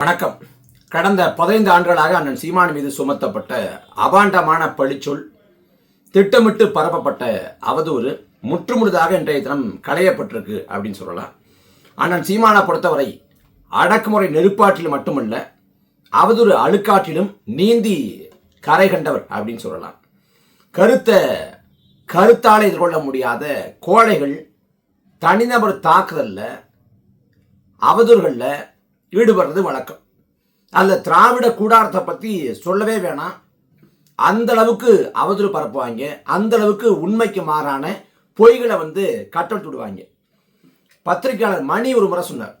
வணக்கம். கடந்த பதினைந்து ஆண்டுகளாக அண்ணன் சீமான் மீது சுமத்தப்பட்ட அபாண்டமான பழிச்சொல் திட்டமிட்டு பரப்பப்பட்ட அவதூறு முற்றுமுழுதாக இன்றைய தினம் களையப்பட்டிருக்கு அப்படின்னு சொல்லலாம். அண்ணன் சீமானை பொறுத்தவரை அடக்குமுறை நெருப்பாற்றில் மட்டுமல்ல அவதூறு அழுக்காற்றிலும் நீந்தி கரை கண்டவர் அப்படின்னு சொல்லலாம். கருத்த கருத்தால் எதிர்கொள்ள முடியாத கோழைகள் தனிநபர் தாக்குதலில் அவதூறுகளில் ஈடுபடுறது வழக்கம். அதில் திராவிட கூடாரத்தை பற்றி சொல்லவே வேணாம். அந்த அளவுக்கு அவதூறு பரப்புவாங்க. அந்த அளவுக்கு உண்மைக்கு மாறான பொய்களை வந்து கட்டவிட்டு விடுவாங்க. பத்திரிகையாளர் மணி ஒரு முறை சொன்னார்.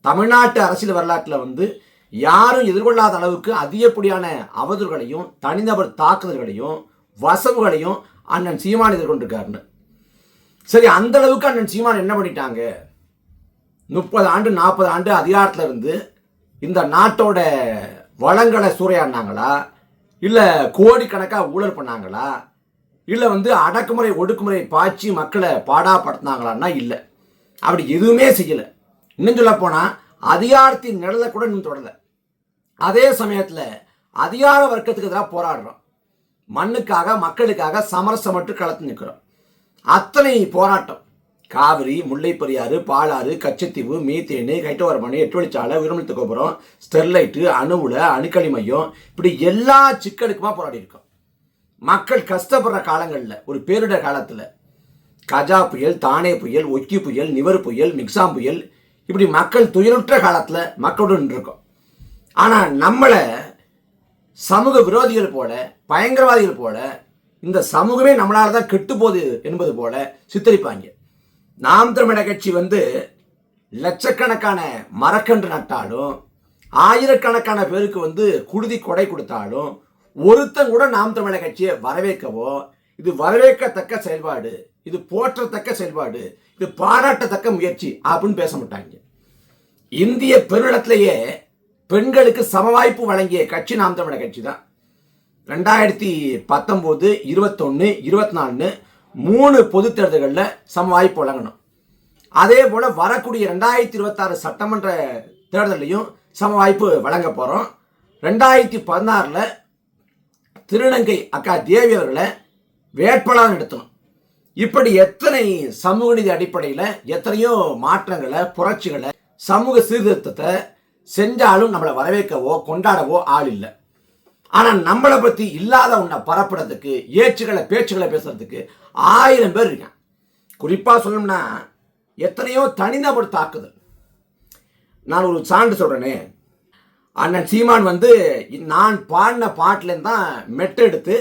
தமிழ்நாட்டு அரசியல் வரலாற்றில் வந்து யாரும் எதிர்கொள்ளாத அளவுக்கு அதிகப்படியான அவதூறுகளையும் தனிநபர் தாக்குதல்களையும் வசவுகளையும் அண்ணன் சீமான் எதிர்கொண்டிருக்காருன்னு. சரி அந்த அளவுக்கு அண்ணன் சீமான் என்ன பண்ணிட்டாங்க? முப்பது ஆண்டு நாற்பது ஆண்டு அதிகாரத்தில் இருந்து இந்த நாட்டோட வளங்களை சூறையாடினாங்களா? இல்லை கோடிக்கணக்காக ஊழல் பண்ணாங்களா? இல்லை வந்து அடக்குமுறை ஒடுக்குமுறை பாய்ச்சி மக்களை பாடாப்படுத்தினாங்களான்னா இல்லை. அப்படி எதுவுமே செய்யலை. இன்னும் சொல்ல போனால் அதிகாரத்தின் நிழலை கூட இன்னும் தொடரல அதே சமயத்தில் அதிகார வர்க்கத்துக்கு எதிராக போராடுறோம். மண்ணுக்காக மக்களுக்காக சமரசமற்று களத்து நிற்கிறோம் அத்தனை போராட்டம். காவிரி முல்லைப்பெரியாறு பாலாறு கச்சத்தீவு மீத்தேனு கைட்டவரமணி எட்டுவழிச்சாலை உயிரமிழ்த்து கோபுரம் ஸ்டெர்லைட்டு அணுவுல அணுக்களி மையம் இப்படி எல்லா சிக்கலுக்குமா போராடி இருக்கோம். மக்கள் கஷ்டப்படுற காலங்களில் ஒரு பேரிடர் காலத்தில் கஜா புயல் தானே புயல் ஒக்கி புயல் நிவர் புயல் மிக்சாம் புயல் இப்படி மக்கள் துயருற்ற காலத்தில் மக்களோடு நின்றுருக்கோம். ஆனால் நம்மளை சமூக விரோதிகள் போல பயங்கரவாதிகள் போல இந்த சமூகமே நம்மளால தான் கெட்டு போகுது என்பது போல சித்தரிப்பாங்க. நாம் தமிழக கட்சி வந்து லட்சக்கணக்கான மரக்கன்று நட்டாலும் ஆயிரக்கணக்கான பேருக்கு வந்து குருதி கொடை கொடுத்தாலும் ஒருத்தன் கூட நாம் தமிழக கட்சியை வரவேற்கவோ இது வரவேற்கத்தக்க செயல்பாடு இது போற்றத்தக்க செயல்பாடு இது பாராட்டத்தக்க முயற்சி அப்படின்னு பேச மாட்டாங்க. இந்திய பெருநிலத்திலேயே பெண்களுக்கு சமவாய்ப்பு வழங்கிய கட்சி நாம் தமிழக கட்சி தான் ரெண்டாயிரத்தி பத்தொம்போது இருபத்தொன்று இருபத்தி நாலு மூணு பொது தேர்தல்களில் சம வாய்ப்பு வழங்கணும். அதே போல் வரக்கூடிய ரெண்டாயிரத்தி இருபத்தாறு சட்டமன்ற தேர்தலையும் சம வாய்ப்பு வழங்க போகிறோம் ரெண்டாயிரத்தி பதினாறில் திருநங்கை அக்கா தேவி அவர்களை வேட்பாளர் நடத்தணும் இப்படி எத்தனை சமூக நீதி அடிப்படையில் எத்தனையோ மாற்றங்களை புரட்சிகளை சமூக சீர்திருத்தத்தை செஞ்சாலும் நம்மளை வரவேற்கவோ கொண்டாடவோ ஆள் இல்லை. ஆனால் நம்மளை பற்றி இல்லாத ஒன்றை பரப்புறதுக்கு ஏச்சுகளை பேச்சுகளை பேசுறதுக்கு ஆயிரம் பேர் இருக்கான் குறிப்பாக சொல்லணும்னா எத்தனையோ தனிநபர் தாக்குதல். நான் ஒரு சான்று சொல்கிறேனே அண்ணன் சீமான் வந்து நான் பாடின பாட்டிலேருந்து தான் மெட்டெடுத்து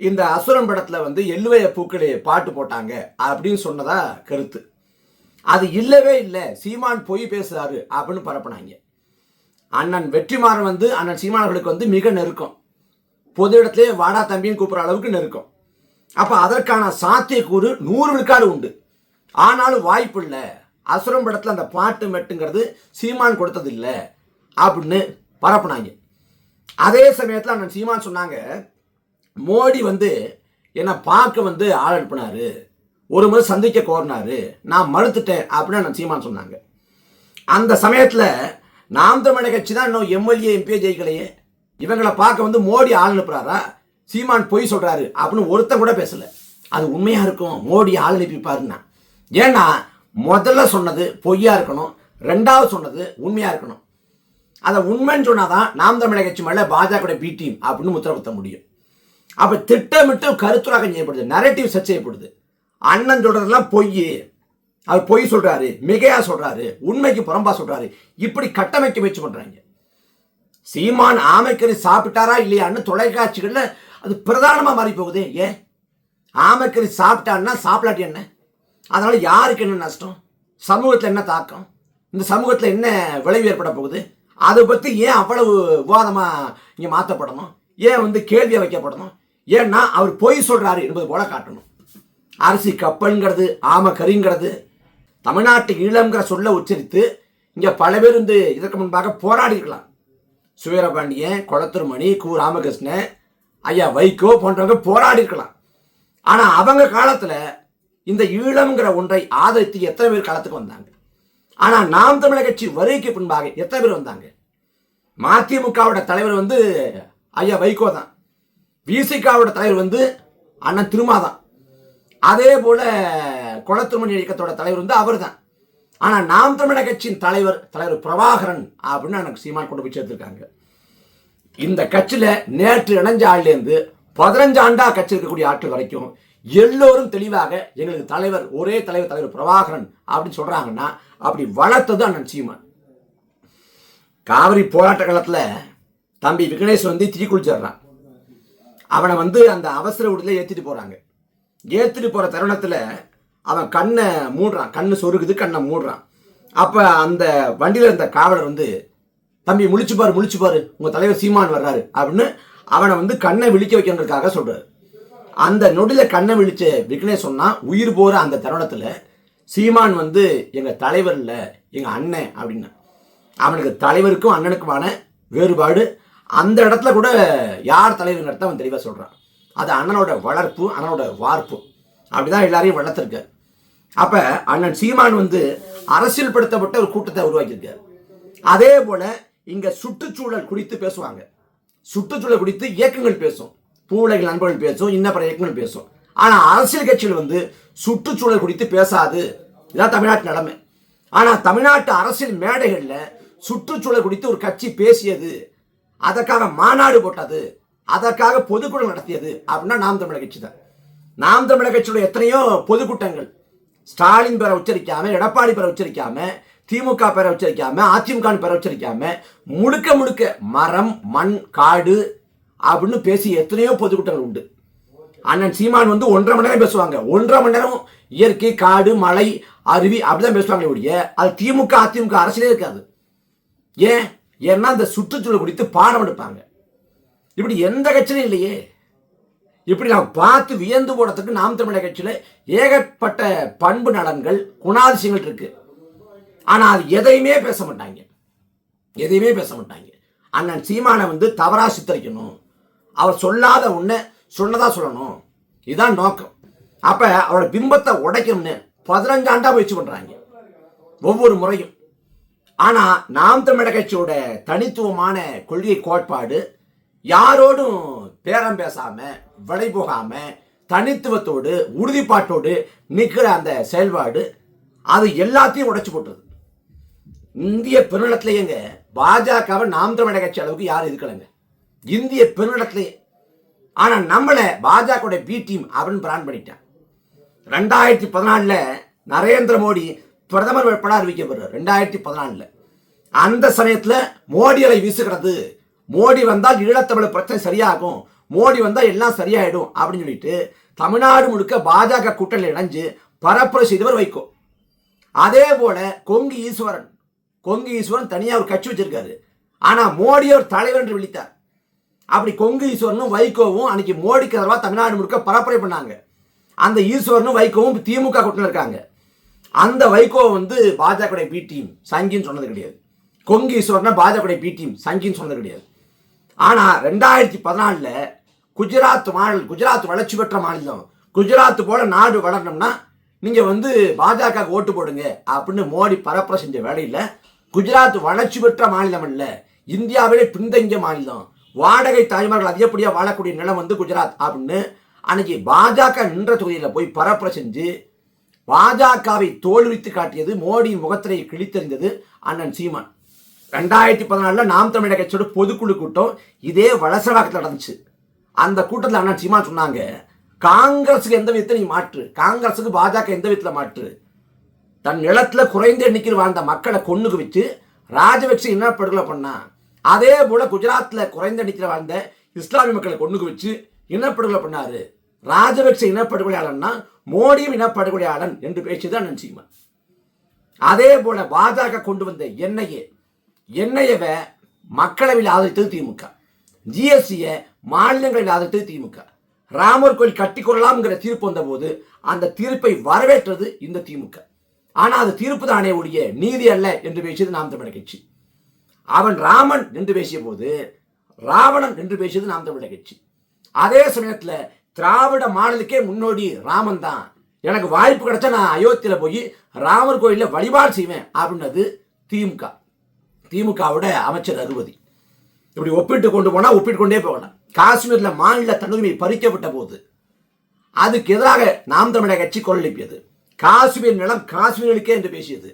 இந்த அசுரன் படத்தில் வந்து எள்ளுவைய பூக்களே பாட்டு போட்டாங்க அப்படின்னு சொன்னதா கருத்து. அது இல்லவே இல்லை. சீமான் பொய் பேசுறாரு அப்படின்னு பரப்புனாங்க. அண்ணன் வெற்றிமாறன் வந்து அண்ணன் சீமானவர்களுக்கு வந்து மிக நெருக்கம். பொது இடத்துலேயே வாடா தம்பின்னு கூப்பிட்ற அளவுக்கு நெருக்கம். அப்போ அதற்கான சாத்தியக்கூறு நூறு விழுக்காடு உண்டு. ஆனாலும் வாய்ப்பு இல்லை. அசுரம் படத்தில் அந்த பாட்டு மெட்டுங்கிறது சீமான் கொடுத்தது இல்லை அப்படின்னு பரப்புனாங்க. அதே சமயத்தில் அண்ணன் சீமான் சொன்னாங்க மோடி வந்து என்னை பார்க்க வந்து ஆள் அனுப்புனாரு. ஒரு முறை சந்திக்க கோரினாரு. நான் மறுத்துட்டேன் அப்படின்னு அண்ணன் சீமான் சொன்னாங்க. அந்த சமயத்தில் நாம் தமிழக கட்சி தான் இன்னும் எம்எல்ஏ எம்பிஏ ஜெயிக்கலையே. இவங்களை பார்க்க வந்து மோடி ஆள் அனுப்புறாரா? சீமான் பொய் சொல்கிறாரு அப்படின்னு ஒருத்தன் கூட பேசலை. அது உண்மையாக இருக்கும்? மோடி ஆள் அனுப்பிப்பாருன்னா ஏன்னா முதல்ல சொன்னது பொய்யா இருக்கணும் ரெண்டாவது சொன்னது உண்மையாக இருக்கணும். அதை உண்மைன்னு சொன்னாதான் நாம் தமிழக கட்சி மேலே பாஜக பி டீம் அப்படின்னு முத்திர குத்த முடியும். அப்போ திட்டமிட்டு கருத்துராகம் செய்யப்படுது நரேட்டிவ் சர்ச் செய்யப்படுது. அண்ணன் சொல்கிறதெல்லாம் பொய் அவர் பொய் சொல்கிறாரு மிகையாக சொல்கிறாரு உண்மைக்கு புறம்பா சொல்கிறாரு இப்படி கட்டமைக்க முயற்சி பண்ணுறாங்க சீமான் ஆமைக்கறி சாப்பிட்டாரா இல்லையான்னு தொலைக்காட்சிகளில் அது பிரதானமாக மாறி போகுது ஏன் ஆமைக்கறி சாப்பிட்டான்னா சாப்பிடாட்டி என்ன? அதனால் யாருக்கு என்ன நஷ்டம்? சமூகத்தில் என்ன தாக்கம்? இந்த சமூகத்தில் என்ன விளைவு ஏற்பட போகுது? அதை பற்றி ஏன் அவ்வளவு விவாதமாக இங்கே மாற்றப்படணும் ஏன் வந்து கேள்வியை வைக்கப்படணும்? ஏன்னா அவர் பொய் சொல்கிறாரு என்பது போல காட்டணும். அரிசி கப்பல்ங்கிறது ஆமை கறிங்கிறது தமிழ்நாட்டு ஈழம்ங்கிற சொல்ல உச்சரித்து இங்கே பல பேர் வந்து இதற்கு முன்பாக போராடி இருக்கலாம் சுவீரபாண்டியன் குளத்தூர்மணி கு. ராமகிருஷ்ணன் ஐயா வைகோ போன்றவங்க போராடி இருக்கலாம். ஆனால் அவங்க காலத்தில் இந்த ஈழம்ங்கிற ஒன்றை ஆதரித்து எத்தனை பேர் காலத்துக்கு வந்தாங்க? ஆனால் நாம் தமிழக கட்சி வருகைக்கு பின்பாக எத்தனை பேர் வந்தாங்க? மதிமுகவோட தலைவர் வந்து ஐயா வைகோ தான். விசிகாவோட தலைவர் வந்து அண்ணன் திருமாதான் அதே போல் குளத்துமணி இயக்கத்தோட தலைவர் வந்து அவர் தான். ஆனால் நாம் தமிழக கட்சியின் தலைவர் தலைவர் பிரபாகரன் அப்படின்னு எனக்கு சீமான் கொண்டு போய் சேர்த்துருக்காங்க. இந்த கட்சியில் நேற்று இணைஞ்ச ஆள்லேருந்து பதினஞ்சு ஆண்டா கட்சி இருக்கக்கூடிய ஆட்கள் வரைக்கும் எல்லோரும் தெளிவாக எங்களுக்கு தலைவர் ஒரே தலைவர் தலைவர் பிரபாகரன் அப்படின்னு சொல்கிறாங்கன்னா அப்படி வளர்த்தது அண்ணன் சீமான். காவிரி போராட்ட காலத்தில் தம்பி விக்னேஷ் வந்து தீ குளிச்சிடுறான் அவனை வந்து அந்த அவசர விடுதலை ஏற்றிட்டு போகிறாங்க ஏற்றிட்டு போகிற தருணத்தில் அவன் கண்ணை மூடுறான். கண்ணு சொருகுது கண்ணை மூடுறான். அப்போ அந்த வண்டியில் இருந்த காவலர் வந்து தம்பி முழிச்சு பாரு முழிச்சு பாரு உங்கள் தலைவர் சீமான் வர்றாரு. அப்படின்னு அவனை வந்து கண்ணை விழிக்க வைக்கிறதுக்காக சொல்கிறார் அந்த நொடியில் கண்ணை விழிச்ச விக்னேஷ் சொன்னா உயிர் போகிற அந்த தருணத்தில் சீமான் வந்து எங்கள் தலைவர் இல்லை எங்கள் அண்ணன் அப்படின்னு. அவனுக்கு தலைவருக்கும் அண்ணனுக்குமான வேறுபாடு. அந்த இடத்துல கூட யார் தலைவர்ங்கிறத அவன் தெளிவாக சொல்கிறான் அது அண்ணனோட வளர்ப்பு அண்ணனோட வார்ப்பு. அப்படிதான் எல்லாரையும் வளர்த்துருக்கார் அப்போ அண்ணன் சீமான் வந்து அரசியல்படுத்தப்பட்ட ஒரு கூட்டத்தை உருவாக்கியிருக்கார். அதே போல் இங்க சுற்றுச்சூழல் குறித்து பேசுவாங்க. சுற்றுச்சூழல் குறித்து இயக்கங்கள் பேசும். பூவுலகில் நண்பர்கள் பேசும் இன்ன பிற இயக்கங்கள் பேசும். ஆனா அரசியல் கட்சிகள் வந்து சுற்றுச்சூழல் குறித்து பேசாது. இதான் தமிழ்நாட்டு நிலைமை. ஆனா தமிழ்நாட்டு அரசியல் மேடைகள்ல சுற்றுச்சூழல் குறித்து ஒரு கட்சி பேசியது அதற்காக மாநாடு போட்டது அதற்காக பொதுக்கூட்டம் நடத்தியது அப்படின்னா நாம் தமிழக கட்சி தான். நாம் தமிழக கட்சியோட எத்தனையோ பொதுக்கூட்டங்கள் ஸ்டாலின் பேரை உச்சரிக்காம எடப்பாடி பேரை உச்சரிக்காம திமுக பேரை வச்சிருக்காம அதிமுகன்னு பேரை வச்சிருக்காம முழுக்க முழுக்க மரம் மண் காடு அப்படின்னு பேசி எத்தனையோ பொதுக்கூட்டங்கள் உண்டு. அண்ணன் சீமான் வந்து ஒன்றரை மணி நேரம் பேசுவாங்க. ஒன்றரை மணி நேரம் இயற்கை காடு மலை அருவி அப்படிதான் பேசுவாங்க ஒழிய அது திமுக அதிமுக அரசியலே இருக்காது. ஏன்? ஏன்னா அந்த சுற்றுச்சூழல் குறித்து பாடம் எடுப்பாங்க. இப்படி எந்த கட்சியும் இல்லையே. இப்படி நான் பார்த்து வியந்து போடுறதுக்கு நாம் தமிழக கட்சியில் ஏகப்பட்ட பண்பு நலன்கள் குணாதிசயங்கள் இருக்குது ஆனால் அது எதையுமே பேச மாட்டாங்க. எதையுமே பேச மாட்டாங்க. அண்ணன் சீமானை வந்து தவறாக சித்தரிக்கணும். அவர் சொல்லாத ஒன்றை சொன்னதாக சொல்லணும். இதுதான் நோக்கம். அப்போ அவரோட பிம்பத்தை உடைக்கணும்னு பதினஞ்சாண்டாக முயற்சி பண்ணுறாங்க ஒவ்வொரு முறையும். ஆனால் நாம் தமிழக கட்சியோட தனித்துவமான கொள்கை கோட்பாடு யாரோடும் பேரம் பேசாமல் விலை போகாமல் தனித்துவத்தோடு உறுதிப்பாட்டோடு நிற்கிற அந்த செயல்பாடு அது எல்லாத்தையும் உடைச்சு போட்டது இந்திய பெருநிலத்திலேயேங்க பாஜகவை நாம் தமிழக கட்சி அளவுக்கு யாரும் இருக்கலைங்க இந்திய பெருநிலத்திலேயே ஆனால் நம்மளை பாஜக பி டீம் அப்படின்னு பிரான் பண்ணிட்டான் ரெண்டாயிரத்தி பதினாலில் நரேந்திர மோடி பிரதமர் வேட்பாளர் அறிவிக்கப்படுறார் ரெண்டாயிரத்தி பதினாலில். அந்த சமயத்தில் மோடி அலை வீசுகிறது மோடி வந்தால் ஈழத்தமிழ் பிரச்சனை சரியாகும் மோடி வந்தால் எல்லாம் சரியாயிடும் அப்படின்னு சொல்லிட்டு தமிழ்நாடு முழுக்க பாஜக கூட்டணியில் இணைஞ்சு பரப்புரை செய்தவர் வைகோ. அதே போல கொங்கு ஈஸ்வரன் கொங்கு ஈஸ்வரன் தனியாக ஒரு கட்சி வச்சிருக்காரு. ஆனால் மோடி அவர் தலைவர் என்று விழித்தார். அப்படி கொங்கு ஈஸ்வரனும் வைகோவும் அன்னைக்கு மோடிக்கு அதர்வா தமிழ்நாடு முழுக்க பரப்புரை பண்ணாங்க. அந்த ஈஸ்வரனும் வைகோவும் திமுக கூட்டணியில் இருக்காங்க. அந்த வைகோ வந்து பாஜக பி டீம் சங்கின்னு சொன்னது கிடையாது. கொங்கு ஈஸ்வரனை பாஜக பி டீம் சங்கின்னு சொன்னது கிடையாது. ஆனால் ரெண்டாயிரத்தி பதினாலில் குஜராத் மாநிலம் குஜராத் வளர்ச்சி பெற்ற மாநிலம். குஜராத் போல நாடு வளரணும்னா நீங்கள் வந்து பாஜக ஓட்டு போடுங்க அப்படின்னு மோடி பரப்புரை செஞ்ச வேலையில் குஜராத் வளர்ச்சி பெற்ற மாநிலம் அல்ல. இந்தியாவிலே பின்தங்கிய மாநிலம். வாடகை தாய்மார்கள் அதிகப்படியாக வாழக்கூடிய நிலம் வந்து குஜராத் அப்படின்னு அன்னைக்கு பாஜக நின்ற தொகுதியில் போய் பரப்புரை செஞ்சு பாஜகவை தோல்வித்து காட்டியது மோடியின் முகத்திரையை கிழித்தறிந்தது அண்ணன் சீமான். ரெண்டாயிரத்தி பதினாலில் நாம் தமிழக கட்சியோட பொதுக்குழு கூட்டம் இதே வளசவாக்கத்தில் நடந்துச்சு. அந்த கூட்டத்தில் அண்ணன் சீமான் சொன்னாங்க காங்கிரஸுக்கு எந்த விதத்தை நீ மாற்று. காங்கிரஸுக்கு பாஜக எந்த விதத்தில் மாற்று? தன் நிலத்தில் குறைந்த எண்ணிக்கையில் வாழ்ந்த மக்களை கொண்டுக்கு வச்சு என்ன படுகொலை பண்ணா? அதே போல குஜராத்தில் குறைந்த எண்ணிக்கையில் வாழ்ந்த இஸ்லாமிய மக்களை கொண்டுக்கு வச்சு இனப்படுகொலை பண்ணார்? ராஜபக்ச இனப்படுகொலையாளன்னா மோடியும் இனப்படுகொலையாளன் என்று பேசியது அண்ணன் சீமான் அதே போல பாஜக கொண்டு வந்த எண்ணெயை எண்ணெயவை மக்களவையில் ஆதரித்தது திமுக. ஜிஎஸ்டியை மாநிலங்களில் ஆதரித்தது திமுக. ராமர் கோயில் கட்டிக்கொள்ளலாம்ங்கிற தீர்ப்பு வந்தபோது அந்த தீர்ப்பை வரவேற்றது இந்த திமுக. ஆனால் அது தீர்ப்பு தானே உடைய நீதி அல்ல என்று பேசியது நாம் தமிழர் கட்சி. அவன் ராமன் என்று பேசிய போது ராவணன் என்று பேசியது நாம் தமிழர் கட்சி. அதே சமயத்தில் திராவிட மாடலுக்கே முன்னோடி ராமன் தான். எனக்கு வாய்ப்பு கிடைச்சா நான் அயோத்தியில் போய் ராமர் கோயிலில் வழிபாடு செய்வேன் அப்படின்னது திமுக. திமுகவோட அமைச்சர் அறுபதி இப்படி ஒப்பிட்டு கொண்டு போனால் ஒப்பிட்டு கொண்டே போகலாம். காஷ்மீரில் மாநில தன்னுரிமை பறிக்கப்பட்ட போது அதுக்கு எதிராக நாம் தமிழக கட்சி குரல் எழுப்பியது காஷ்மீர் நிலம் காஷ்மீர்களுக்கே என்று பேசியது.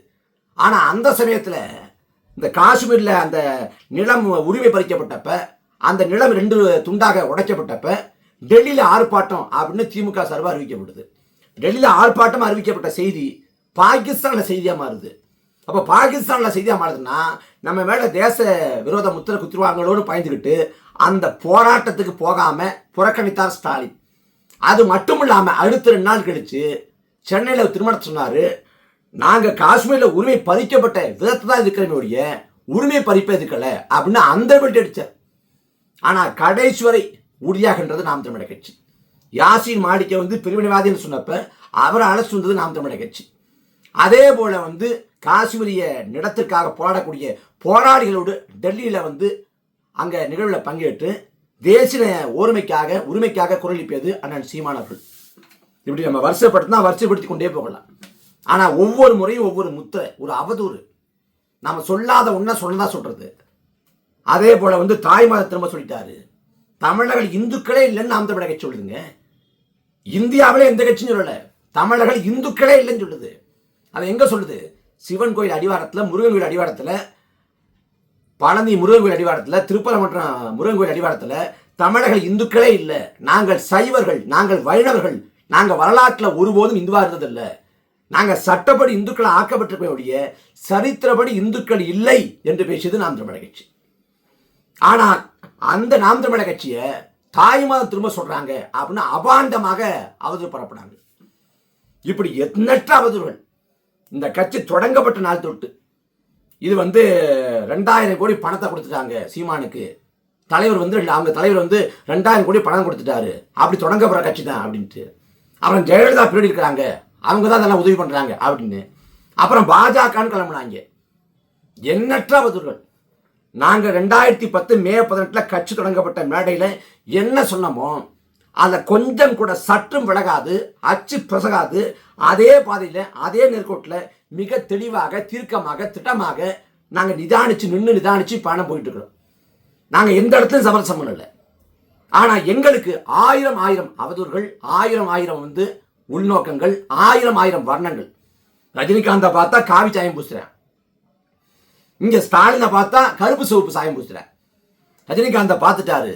ஆனால் அந்த சமயத்தில் இந்த காஷ்மீரில் அந்த நிலம் உரிமை பறிக்கப்பட்டப்ப அந்த நிலம் ரெண்டு துண்டாக உடைக்கப்பட்டப்ப டெல்லியில் ஆர்ப்பாட்டம் அப்படின்னு திமுக சார்பாக அறிவிக்கப்படுது டெல்லியில் ஆர்ப்பாட்டம் அறிவிக்கப்பட்ட செய்தி பாகிஸ்தானில் செய்தியாக மாறுது. அப்போ பாகிஸ்தானில் செய்தியாக மாறுதுன்னா நம்ம மேலே தேச விரோத முத்திரை குத்துருவாங்களோடு பயந்துக்கிட்டு அந்த போராட்டத்துக்கு போகாமல் புறக்கணித்தார் ஸ்டாலின். அது மட்டும் இல்லாமல் அடுத்த ரெண்டு நாள் கழித்து சென்னையில் திருமணம் சொன்னார். நாங்கள் காஷ்மீரில் உரிமை பறிக்கப்பட்ட விதத்தை தான் இருக்கிறமே ஒழிய உரிமை இருக்கலை அப்படின்னு அந்த பெல்ட் அடித்தார் ஆனால் கடைசி வரை உறுதியாகின்றது நாம் தமிழக கட்சி. யாசின் மாடிக்க வந்து பிரிவினைவாதின்னு சொன்னப்ப அவரை அழைச்சு நாம் தமிழக கட்சி. அதே போல் வந்து காஷ்மீரிய நிலத்திற்காக போராடக்கூடிய போராளிகளோடு டெல்லியில் வந்து அங்கே நிகழ்வில் பங்கேற்று தேசிய ஒருமைக்காக உரிமைக்காக குரலிப்பியது அண்ணன் சீமானவர்கள் இப்படி நம்ம வருஷப்படுத்தினா வருஷப்படுத்தி கொண்டே போகலாம். ஆனால் ஒவ்வொரு முறையும் ஒவ்வொரு முத்திரை ஒரு அவதூறு. நம்ம சொல்லாத ஒன்றை சொல்லதான் சொல்கிறது அதே போல் வந்து தாய்மாத திரும்ப சொல்லிட்டாரு. தமிழர்கள் இந்துக்களே இல்லைன்னு நாம் தமிழக கட்சி சொல்லுதுங்க. இந்தியாவிலே எந்த கட்சியும் சொல்லலை. தமிழர்கள் இந்துக்களே இல்லைன்னு சொல்லுது. அதை எங்கே சொல்லுது? சிவன் கோயில் அடிவாரத்தில் முருகன் கோயில் அடிவாரத்தில் பழனி முருகன் கோயில் அடிவாரத்தில் திருப்பரமன்றம் முருகன் கோயில் அடிவாரத்தில் தமிழர்கள் இந்துக்களே இல்லை. நாங்கள் சைவர்கள் நாங்கள் வைணவர்கள் நாங்கள் வரலாற்றில் ஒருபோதும் இந்துவாக இருந்ததில்லை. நாங்கள் சட்டப்படி இந்துக்களை ஆக்கப்பட்டிருப்போடைய சரித்திரப்படி இந்துக்கள் இல்லை என்று பேசியது நாம் தமிழக கட்சி. ஆனால் அந்த நாம் தமிழக கட்சியை தாய்மாதம் திரும்ப சொல்கிறாங்க அப்படின்னு அபாண்டமாக அவதூறு பரப்புனாங்க. இப்படி எண்ணற்ற அவதூறுகள். இந்த கட்சி தொடங்கப்பட்ட நாள் தொட்டு இது வந்து ரெண்டாயிரம் கோடி பணத்தை கொடுத்துட்டாங்க சீமானுக்கு. தலைவர் வந்து அவங்க தலைவர் வந்து ரெண்டாயிரம் கோடி பணம் கொடுத்துட்டாரு. அப்படி தொடங்கப்படுற கட்சி தான் அப்படின்ட்டு. அப்புறம் ஜெயலலிதா பீரியட் இருக்கிறாங்க. அவங்க தான் அதெல்லாம் உதவி பண்ணுறாங்க அப்படின்னு. அப்புறம் பாஜகன்னு கிளம்புனாங்க. எண்ணற்ற பதில்கள் நாங்கள் ரெண்டாயிரத்தி பத்து மே பதினெட்டில் கட்சி தொடங்கப்பட்ட மேடையில் என்ன சொன்னமோ அதில் கொஞ்சம் கூட சற்றும் விலகாது அச்சு பிசகாது அதே பாதையில் அதே நேர்கோட்டில் மிக தெளிவாக தீர்க்கமாக திட்டமாக நாங்கள் நிதானித்து நின்று நிதானித்து பயணம் போயிட்டு இருக்கிறோம். நாங்கள் எந்த இடத்துலையும் சமரசம் பண்ணலை. ஆனால் எங்களுக்கு ஆயிரம் ஆயிரம் அவதூறுகள் ஆயிரம் ஆயிரம் வந்து உள்நோக்கங்கள் ஆயிரம் ஆயிரம் வர்ணங்கள். ரஜினிகாந்தை பார்த்தா காவி சாயம் பூசுறேன் இங்க ஸ்டாலினை பார்த்தா கருப்பு சிவப்பு சாயம் பூசுறேன் ரஜினிகாந்தை பார்த்துட்டாரு.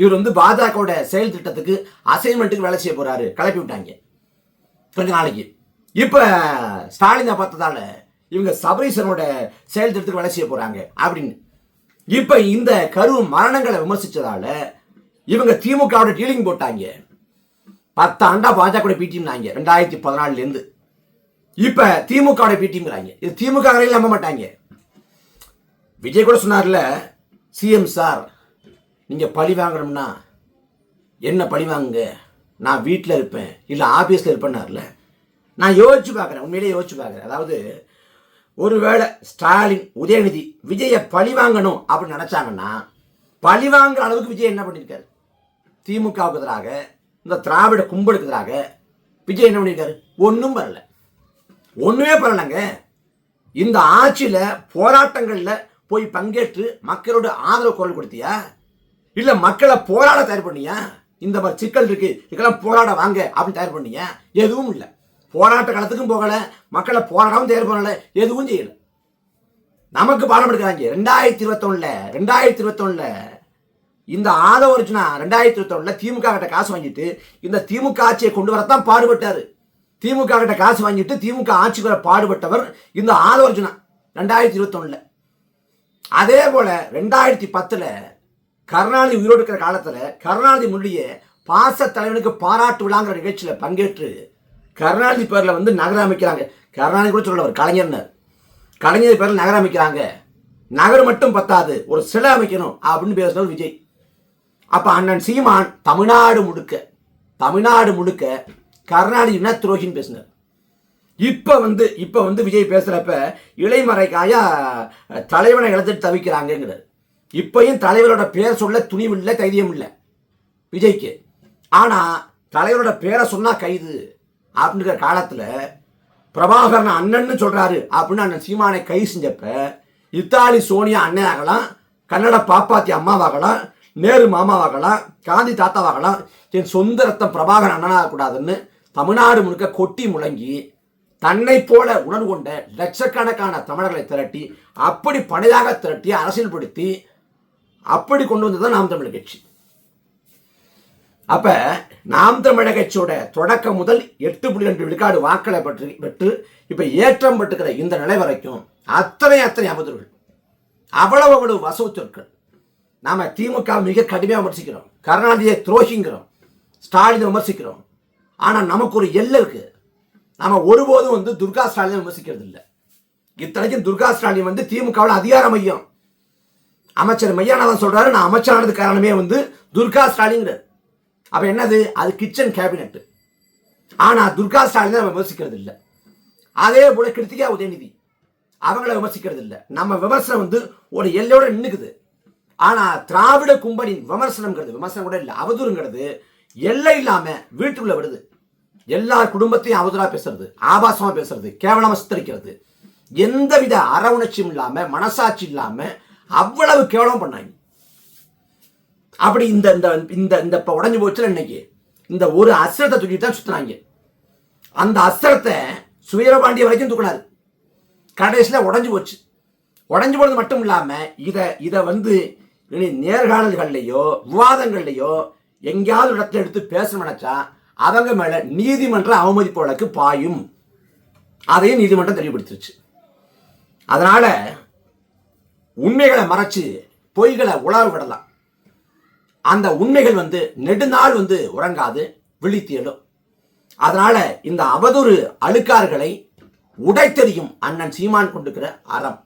இவர் வந்து பாஜகவோட செயல் திட்டத்துக்கு அசைன்மெண்ட்டுக்கு வேலை செய்ய போறாரு. கிளப்பி விட்டாங்க. கொஞ்ச நாளைக்கு. இப்ப ஸ்டாலினை பார்த்ததால இவங்க சபரீசனோட செயல் திட்டத்துக்கு வேலை செய்ய போறாங்க அப்படின்னு. இப்ப இந்த கரு மரணங்களை விமர்சிச்சதால இவங்க திமுகவோட டீலிங் போட்டாங்க. பத்து ஆண்டா பாஜக பிடிஎம்னாங்க ரெண்டாயிரத்தி பதினாலுல இருந்து இப்ப திமுகவோட பிடிஎம்ங்கிறாங்க இது திமுக நம்ப மாட்டாங்க. விஜய் கூட சொன்னார்ல சிஎம் சார் நீங்க பழி வாங்கணும்னா என்ன பழி வாங்குங்க? நான் வீட்டில் இருப்பேன். இல்லை ஆஃபீஸில் இருப்பேன்னார்ல. நான் யோசிச்சு பார்க்குறேன் உண்மையிலேயே யோசிச்சு பார்க்குறேன் அதாவது ஒருவேளை ஸ்டாலின் உதயநிதி விஜயை பழி வாங்கணும் அப்படின்னு நினச்சாங்கன்னா பழி வாங்குற அளவுக்கு விஜய் என்ன பண்ணியிருக்காரு திமுகவுக்கு எதிராக இந்த திராவிட கும்பலுக்கு எதிராக விஜய் என்ன பண்ணியிருக்காரு ஒன்றும் வரல ஒன்றுமே பரலைங்க இந்த ஆட்சியில் போராட்டங்களில் போய் பங்கேற்று மக்களோட ஆதரவு குரல் கொடுத்தியா? இல்லை மக்களை போராட தயார் பண்ணியா? இந்த மாதிரி சிக்கல் இருக்கு இதுக்கெல்லாம் போராட வாங்க அப்படின்னு தயார் பண்ணியா? எதுவும் இல்லை. போராட்ட காலத்துக்கும் போகலை மக்களை போராடாமல் தயார் பண்ணலை எதுவும் செய்யலை. நமக்கு பாடம் எடுக்கிறாங்க. ரெண்டாயிரத்தி இருபத்தொன்னில் ரெண்டாயிரத்தி இருபத்தொன்னில் இந்த ஆதவர்ஜுனா ரெண்டாயிரத்தி இருபத்தொன்னுல திமுக கிட்ட காசு வாங்கிட்டு இந்த திமுக ஆட்சியை கொண்டு வரத்தான் பாடுபட்டார். திமுக கிட்ட காசு வாங்கிட்டு திமுக ஆட்சி வர பாடுபட்டவர் இந்த ஆதவர்ஜுனா ரெண்டாயிரத்தி இருபத்தொன்னில் அதே போல ரெண்டாயிரத்தி பத்துல கருணாநிதி உயிரோடு இருக்கிற காலத்தில் கருணாநிதி முள்ளிய பாச தலைவனுக்கு பாராட்டு விழாங்கிற நிகழ்ச்சியில் பங்கேற்று கருணாநிதி பேரில் வந்து நகரம் அமைக்கிறாங்க. கருணாநிதி கூட சொல்லவர் கலைஞர்னர் கலைஞர் பேரில் நகரம் அமைக்கிறாங்க. நகரம் மட்டும் பத்தாது ஒரு சிலை அமைக்கணும் அப்படின்னு பேசுனவர் விஜய். அப்போ அண்ணன் சீமான் தமிழ்நாடு முழுக்க தமிழ்நாடு முழுக்க கருணாநிதி இன துரோகின்னு பேசினார். இப்போ வந்து இப்போ வந்து விஜய் பேசுகிறப்ப இளைமறைக்காயா தலைவனை இழந்துட்டு தவிக்கிறாங்கிறார் இப்பையும் தலைவரோட பேர் சொல்ல துணிவு இல்லை தைரியம் இல்லை விஜய்க்கு. ஆனால் தலைவரோட பேரை சொன்னால் கைது அப்படிங்கிற காலத்தில் பிரபாகரன் அண்ணன்னு சொல்கிறாரு அப்படின்னு அண்ணன் சீமானை கை செஞ்சப்ப இத்தாலி சோனியா அண்ணன் ஆகலாம் கன்னட பாப்பாத்தி அம்மாவாகலாம் நேரு மாமாவாகலாம் காந்தி தாத்தாவாகலாம் என் சொந்த ரத்தம் பிரபாகரன் அண்ணனாகக்கூடாதுன்னு தமிழ்நாடு முழுக்க கொட்டி முழங்கி தன்னை போல உணர்வு கொண்ட லட்சக்கணக்கான தமிழர்களை திரட்டி அப்படி பணியாக திரட்டி அரசியல்படுத்தி அப்படி கொண்டு வந்தது தான் நாம் தமிழர் கட்சி. அப்போ நாம் தமிழக கட்சியோட தொடக்கம் முதல் எட்டு புள்ளி ரெண்டு விழுக்காடு வாக்களை பெற்று பெற்று இப்போ ஏற்றம் பெற்றுக்கிற இந்த நிலை வரைக்கும் அத்தனை அத்தனை அவதூறுகள். அவ்வளவு அவ்வளவு வசவு சொற்கள். நாம திமுக மிக கடுமையாக விமர்சிக்கிறோம். கருணாநிதியை துரோகிங்கிறோம். ஸ்டாலினை விமர்சிக்கிறோம். ஆனால் நமக்கு ஒரு எல்லை இருக்கு. நாம ஒருபோதும் வந்து துர்கா ஸ்டாலினை விமர்சிக்கிறது இல்லை. இத்தனைக்கும் துர்கா ஸ்டாலின் வந்து திமுகவில் அதிகார மையம். அமைச்சர் மையானதான் சொல்றாரு நான் அமைச்சரானது காரணமே வந்து துர்கா ஸ்டாலின்ங்கிறார். அப்ப என்னது? அது கிச்சன் கேபினெட்டு ஆனால் துர்கா ஸ்டாலின் நம்ம விமர்சிக்கிறது இல்லை. அதே போல கிருத்திகா உதயநிதி. அவங்கள விமர்சிக்கிறது இல்லை. நம்ம விமர்சனம் வந்து ஒரு எல்லையோட நின்றுக்குது ஆனால் திராவிட கும்பலின் விமர்சனம்ங்கிறது விமர்சனம் கூட இல்லை அவதூறுங்கிறது எல்லை இல்லாமல் வீட்டுக்குள்ள விடுது. எல்லார் குடும்பத்தையும் அவதூறாக பேசுறது ஆபாசமாக பேசுறது கேவலமாக சித்தரிக்கிறது. எந்தவித அற உணர்ச்சியும் இல்லாமல் மனசாட்சி இல்லாமல் அவ்வளவு கேவலம் பண்ணாங்க. அப்படி இந்த இந்த இந்த இந்த இப்போ உடஞ்சி போச்சுல இன்னைக்கு இந்த ஒரு அஸ்திரத்தை தூக்கிட்டு தான் சுற்றுனாங்க அந்த அஸ்திரத்தை சுயரபாண்டிய வரைக்கும் தூக்கினாரு. கடைசியில் உடஞ்சி போச்சு. உடஞ்சி போனது மட்டும் இல்லாமல் இதை இதை வந்து நேர்காணல்கள்லையோ விவாதங்கள்லையோ எங்கேயாவது இடத்துல எடுத்து பேசணும் நினச்சா அவங்க மேலே நீதிமன்ற அவமதிப்பு வழக்கு பாயும். அதையும் நீதிமன்றம் தெளிவுபடுத்திருச்சு. அதனால் உண்மைகளை மறைச்சு பொய்களை உலர விடலாம். அந்த உண்மைகள் வந்து நெடுநாள் வந்து உறங்காது விழித்தேடும் அதனால் இந்த அவதூறு அழுக்காறுகளை உடைத்தெறியும் அண்ணன் சீமான் கொண்டிருக்கிற அறம்.